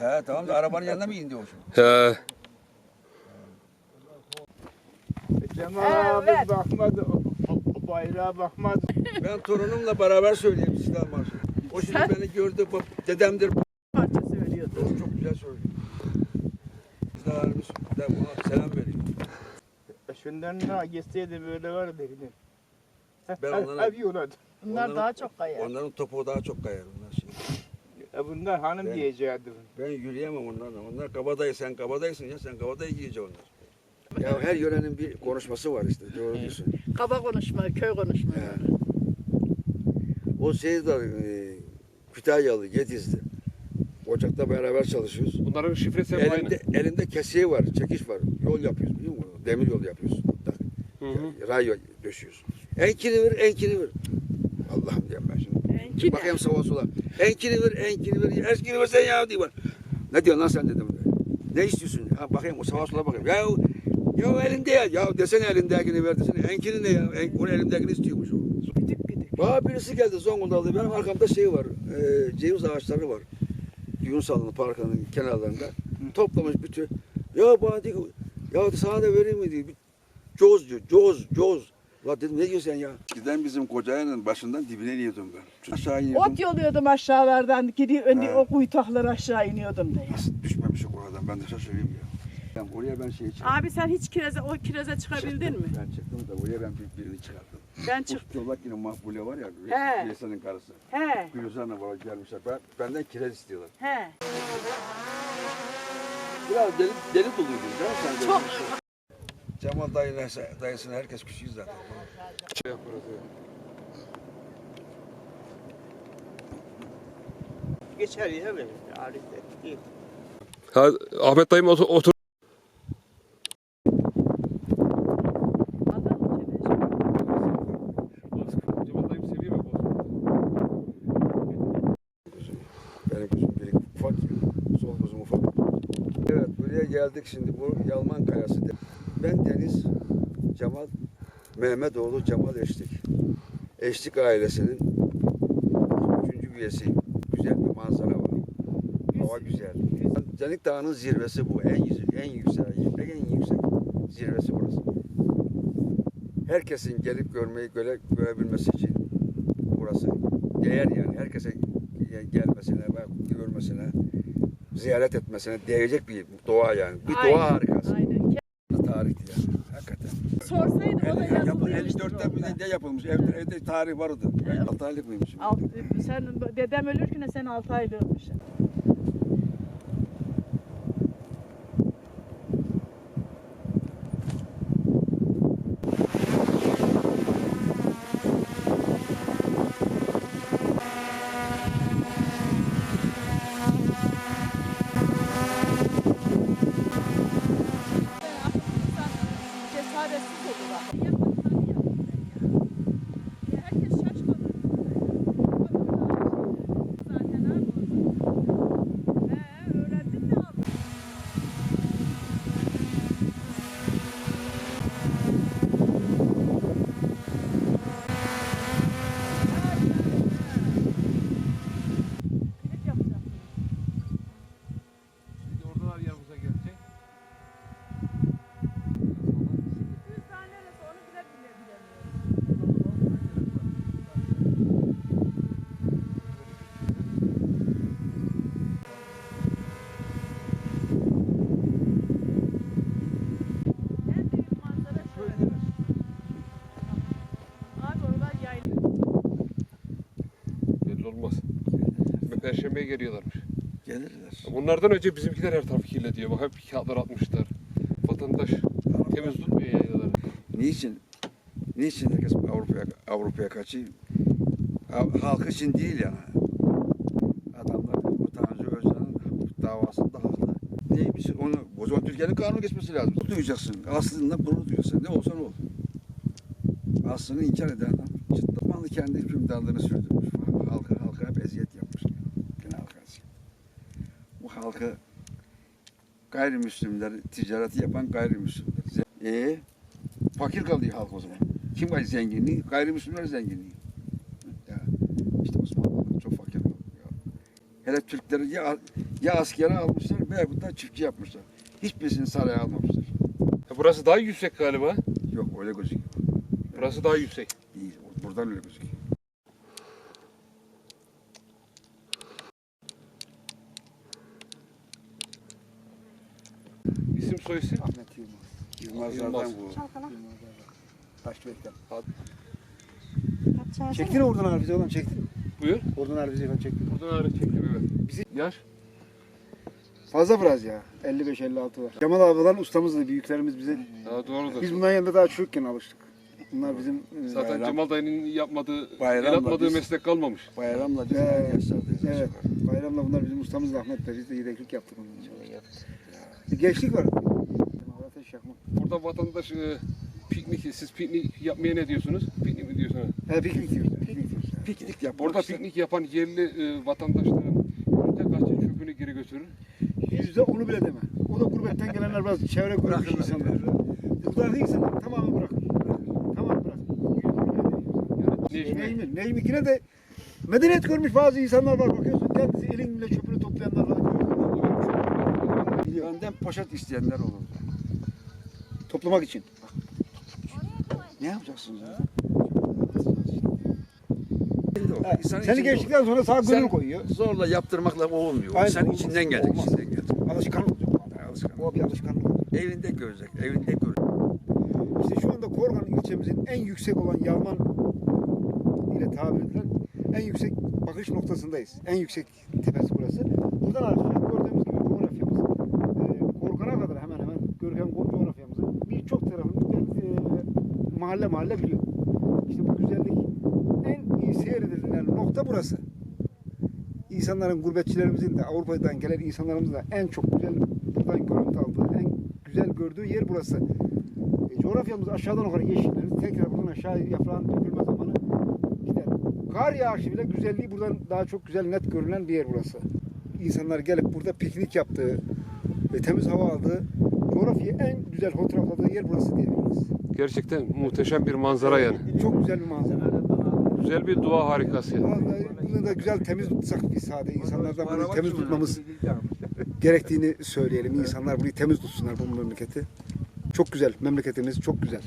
He tamam da arabanın yanına mı indi o şimdi? He. Cemal Evet. abi bakmadı. O, o, o bayrağa bakmadı. Ben torunumla beraber söyleyeyim İstiklal Marşı. O şimdi Sen- beni gördü, bab- dedemdir. parça söylüyordu. O çok güzel söylüyor. Harbi'si de ona selam veriyor. E, Şundan ne geçseydi böyle var derdim. Ben onlara- Hep yolladı. Bunlar Onların- daha çok kayar. Onların topuğu daha çok kayar. Onlar şimdi. E, bunlar hanım Ben- diyecekti. Ben yürüyemem onlarla. Onlar kabadayı, sen kabadaysın ya. Sen kabadayı giyeceksin onlar. Ya her yörenin bir konuşması var işte. Doğru diyorsun. Kaba konuşma, köy konuşma. He. O şey de e, Kütahyalı, Gediz'de. Ocakta beraber çalışıyoruz. Bunların şifresi hep aynı. Elinde, elinde kesiği var, çekiş var. Yol yapıyoruz biliyor musun? Demir yol yapıyoruz. Hı hı. Ray döşüyoruz. Enkini ver, enkini ver. Allah'ım diyeyim ben şimdi. Enki ne? Bakayım sağa sola. Enkini ver, enkini ver. Enkini ver sen ya diye var. Ne diyorsun lan sen dedim. Ne istiyorsun? Ha, bakayım o sağa sola bakayım. Ya, ya elinde ya. Ya desene elindekini ver desene. Enkini ne ya? En, onun elindekini istiyormuş o. Güdük güdük. Bana birisi geldi Zonguldak'ta. Benim arkamda şey var. E, ceviz ağaçları var. Yunusal'ın parkının kenarlarında. Toplamış bütün. Ya bana diyor. Ya sana da vereyim mi diyor. Coz diyor. Coz, coz. La dedim ne diyorsun sen ya? Giden bizim kocayanın başından dibine iniyordum ben. Aşağı iniyordum. Ot yoluyordum aşağılardan. Gidiyor, He. o kuytaklara aşağı iniyordum diye. Nasıl düşmemişik oradan ben de şaşırayım ya. Ben oraya ben şey çıkardım. Abi sen hiç kireze, o kireze çıkabildin mi? Ben çıktım da oraya ben bir, birini çıkardım. Ben çık. Uçtuğlak yine Mahbule var ya. He. Karısı. He, Gülüzar'la var gelmişler. Ben, benden kiraz istiyorlar. he. Biraz deli, deli doluydu değil mi sen? Çok. Cemal dayı, dayısını herkes küçüğüz zaten. Şey yaparız ya. Geçer ya böyle. Arif değil. Ha, Ahmet dayım otur. otur. Benim ufak. Sol ufak. Evet buraya geldik şimdi bu Yalman Kayası. Ben Deniz Cemal Mehmetoğlu Cemal Eşlik. Eşlik ailesinin üçüncü üyesi. Güzel bir manzara var. Hava güzel. Canik Dağı'nın zirvesi bu. En en yüksek, en yüksek zirvesi burası. Herkesin gelip görmeyi göre, görebilmesi için burası değer yani. Herkese gel- gelmesine ve görmesine, ziyaret etmesine değecek bir doğa yani. Bir Aynen, doğa harikası. Aynen. Tarihti yani. Hakikaten. Sorsaydı o da yazılıyormuş. 54'te bir de- yapılmış. Evde, evde tarih vardı. Ben 6 aylık mıymışım? Alt, sen dedem ölürken sen 6 ayda という？Perşembeye geliyorlarmış. Gelirler. Bunlardan önce bizimkiler her tarafı kirletiyor. Bak hep kağıtlar atmışlar. Vatandaş temiz tutmuyor yaylaları. Niçin? Niçin herkes Avrupa'ya Avrupa'ya kaçıyor? Ha- Halk için değil yani. Adamlar bu Tanrı Özcan'ın davasında haklı. Neymiş onu o zaman Türkiye'nin kanunu geçmesi lazım. Duyacaksın. Aslında bunu duyacaksın. Ne olsan ol. Aslını inkar eden adam Osmanlı kendi hükümdarlığını sürdürmüş. Halka, halka hep eziyet yapmış. Gene halka eziyet. Bu halkı gayrimüslimler, ticareti yapan gayrimüslimler. E fakir kalıyor halk o zaman. Kim var zenginliği? Gayrimüslimler zenginliği. Ya, işte Osmanlı çok fakir kaldı. Ya. Hele Türkleri ya, Ya askere almışlar veya da çiftçi yapmışlar. Hiçbirisini saraya almamışlar. Ha, Burası daha yüksek galiba. Yok öyle gözüküyor. Burası daha yüksek. Değil. Buradan öyle gözüküyor. İsim soy isim. Ahmet Yılmaz. Yılmazlardan Yılmaz. bu. Çalkala. Çağırsana. Çektin oradan harbizi oğlum çektin. mi? Buyur. Oradan harbizi ben çektim. Buradan ağrı çektim evet. Bizi- Yaş. Fazla biraz ya. 55-56 var. Cemal abiler ustamızdı. Büyüklerimiz bize. Ha, doğrudur. Biz bunların yanında daha çocukken alıştık. Bunlar bizim e, Zaten Bayram- Cemal dayının yapmadığı, Bayramla el atmadığı biz- meslek kalmamış. Bayramla biz Evet. aynı yaşlardayız. aşağı Evet. yukarı. Bayramla bunlar bizim ustamız da Ahmet Bey. Biz de yedeklik yaptık ondan sonra. Bir gençlik var. Cemal Ateş yakma. Burada vatandaş e, piknik, siz piknik yapmaya ne diyorsunuz? Piknik mi diyorsunuz? He piknik diyoruz. Piknik diyoruz. Piknik yapmak Burada işte. piknik yapan yerli e, vatandaşların yüzde kaçı çöpünü geri götürür? Yüzde onu bile deme. O da gurbetten gelenler bazı çevre Bırakırlar. insanlar. Değil insanlar. Tamamı bırakır. Tamam bırak. Yüzde onu bile demiyoruz. Necmi. Necmi yine de medeniyet görmüş bazı insanlar var bakıyorsun. Kendisi elinle çöpünü toplayanlar var. Benden poşet isteyenler olur. Toplamak için. Ne yapacaksınız ya? Ha, İnsanın Seni içinde geçtikten sonra sağ Sen- gönül koyuyor. Zorla yaptırmakla olmuyor. Aynen, Sen olmaz. içinden gelecek, Olmaz. içinden gelecek. Alışkanlık. Yani alışkanlık. O bir alışkanlık. Evinde görecek, evinde görecek. İşte şu anda Korgan ilçemizin en yüksek olan Yalman ile tabir edilen en yüksek bakış noktasındayız. En yüksek tepesi burası. Buradan aşağı gördüğümüz gibi coğrafyamız e, Korgan'a kadar hemen hemen görkem coğrafyamızın birçok tarafını e, mahalle mahalle biliyor. İşte bu güzellik en iyi seyredilen nokta burası. İnsanların, gurbetçilerimizin de Avrupa'dan gelen insanlarımızın da en çok güzel buradan görüntü aldığı, en güzel gördüğü yer burası. E, coğrafyamız aşağıdan yukarı yeşillenir. Tekrar buradan aşağı yaprağın dökülme zamanı gider. Kar yağışı bile güzelliği buradan daha çok güzel net görünen bir yer burası. İnsanlar gelip burada piknik yaptığı ve temiz hava aldığı coğrafyayı en güzel fotoğrafladığı yer burası diyebiliriz. Gerçekten muhteşem bir manzara yani. Çok güzel bir manzara. Güzel bir dua harikası. Vallahi bunu da güzel temiz tutsak biz sade insanlardan bunu temiz tutmamız gerektiğini söyleyelim. İnsanlar burayı temiz tutsunlar bu memleketi. Çok güzel. Memleketimiz çok güzel.